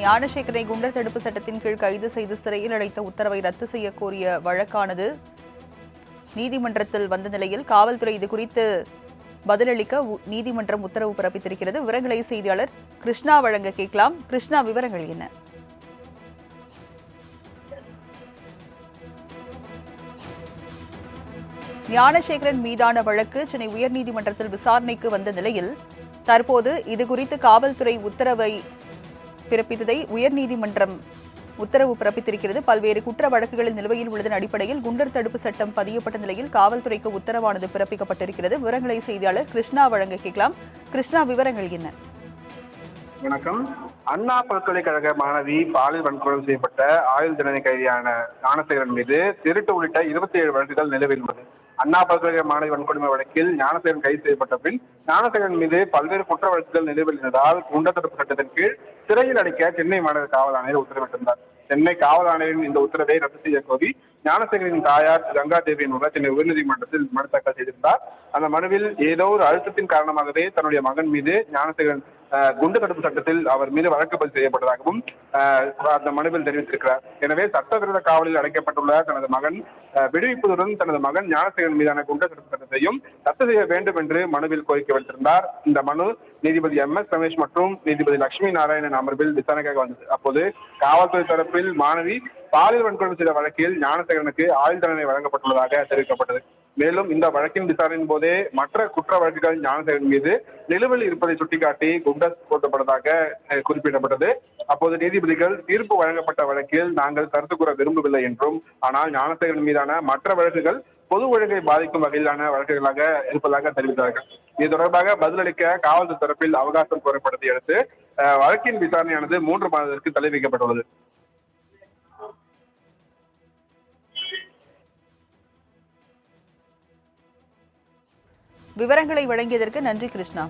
ஞானசேகரை குண்டர் தடுப்பு சட்டத்தின் கீழ் கைது செய்து சிறையில் அடைத்த உத்தரவை ரத்து செய்ய கோரிய வழக்கானது. நீதிமன்றத்தில் வந்த நிலையில் காவல்துறை இது குறித்து பதிலளிக்க நீதிமன்றம் உத்தரவு பிறப்பித்திருக்கிறது. விவரங்களை செய்தியாளர் கிருஷ்ணா வழங்க கேட்கலாம். கிருஷ்ணா விவரங்கள் என்ன? ஞானசேகரன் மீதான வழக்கு சென்னை உயர்நீதிமன்றத்தில் விசாரணைக்கு வந்த நிலையில் தற்போது இது குறித்து காவல்துறை உத்தரவை பிறப்பித்ததை உயர்நீதிமன்றம் உத்தரவு பிறப்பித்திருக்கிறது. பல்வேறு குற்ற வழக்குகளில் நிலுவையில் உள்ளதன் அடிப்படையில் குண்டர் தடுப்பு சட்டம் பதியப்பட்ட நிலையில் காவல்துறைக்கு உத்தரவானது பிறப்பிக்கப்பட்டிருக்கிறது. விவரங்களை செய்தியாளர் கிருஷ்ணா வழங்க கேட்கலாம். கிருஷ்ணா விவரங்கள் என்ன? வணக்கம். அண்ணா பல்கலைக்கழக மாணவி பாலியல் வன்கொடுமை செய்யப்பட்ட ஆயுள் தண்டனை கைதியான ஞானசேகரன் மீது திருட்டு உள்ளிட்ட இருபத்தி ஏழு வழக்குகள் நிலவில் உள்ளது. அண்ணா பல்கலைக்கழக மாணவி வன்கொடுமை வழக்கில் ஞானசேகரன் கைது செய்யப்பட்ட பின் ஞானசேகரன் மீது பல்வேறு குற்ற வழக்குகள் நிலுவையில் இருந்ததால் குண்டர் தடுப்பு சட்டத்தின் கீழ் சிறையில் அடைக்க சென்னை மாநகர காவல் ஆணையர் உத்தரவிட்டிருந்தார். சென்னை காவல் ஆணையரின் இந்த உத்தரவை ரத்து செய்ய கோரி ஞானசேகரின் தாயார் கங்கா தேவியின் என்பவர் சென்னை உயர்நீதிமன்றத்தில் மனு தாக்கல் செய்திருந்தார். அந்த மனுவில் ஏதோ ஒரு அழுத்தத்தின் காரணமாகவே தன்னுடைய மகன் மீது ஞானசேகரன் குண்டு தடுப்பு சட்டத்தில் அவர் மீது வழக்கு பதிவு செய்யப்பட்டதாகவும் அந்த மனுவில் தெரிவித்திருக்கிறார். எனவே சட்டவிரோத காவலில் அடைக்கப்பட்டுள்ள தனது மகன் விடுவிப்பதுடன் தனது மகன் ஞானசேகரன் மீதான குண்டு தடுப்பு சட்டத்தையும் ரத்து செய்ய வேண்டும் என்று மனுவில் கோரிக்கை வைத்திருந்தார். இந்த மனு நீதிபதி எம். எஸ். ரமேஷ் மற்றும் நீதிபதி லட்சுமி நாராயணன் அமர்வில் விசாரணைக்காக வந்தது. அப்போது காவல்துறை தரப்பில் மாணவி பாலியல் வன்கொடுமை செய்த வழக்கில் ஞானசேகரனுக்கு ஆயுள் தண்டனை வழங்கப்பட்டுள்ளதாக தெரிவிக்கப்பட்டது. மேலும் இந்த வழக்கின் விசாரணையின் போதே மற்ற குற்ற வழக்குகள் ஞானசேகரன் மீது நிலுவையில் இருப்பதை சுட்டிக்காட்டி குண்டஸ் போட்டப்பட்டதாக குறிப்பிடப்பட்டது. அப்போது நீதிபதிகள் தீர்ப்பு வழங்கப்பட்ட வழக்கில் நாங்கள் கருத்து கூற விரும்பவில்லை என்றும் ஆனால் ஞானசேகரன் மீதான மற்ற வழக்குகள் பொது ஒழுங்கை பாதிக்கும் வகையிலான வழக்குகளாக இருப்பதாக தெரிவித்தார்கள். இது தொடர்பாக பதிலளிக்க காவல்துறை தரப்பில் அவகாசம் கோரப்பட்டதை அடுத்து அஹ், வழக்கின் விசாரணையானது மூன்று மாதத்திற்கு தள்ளி வைக்கப்பட்டுள்ளது. விவரங்களை வழங்கியதற்கு நன்றி கிருஷ்ணா.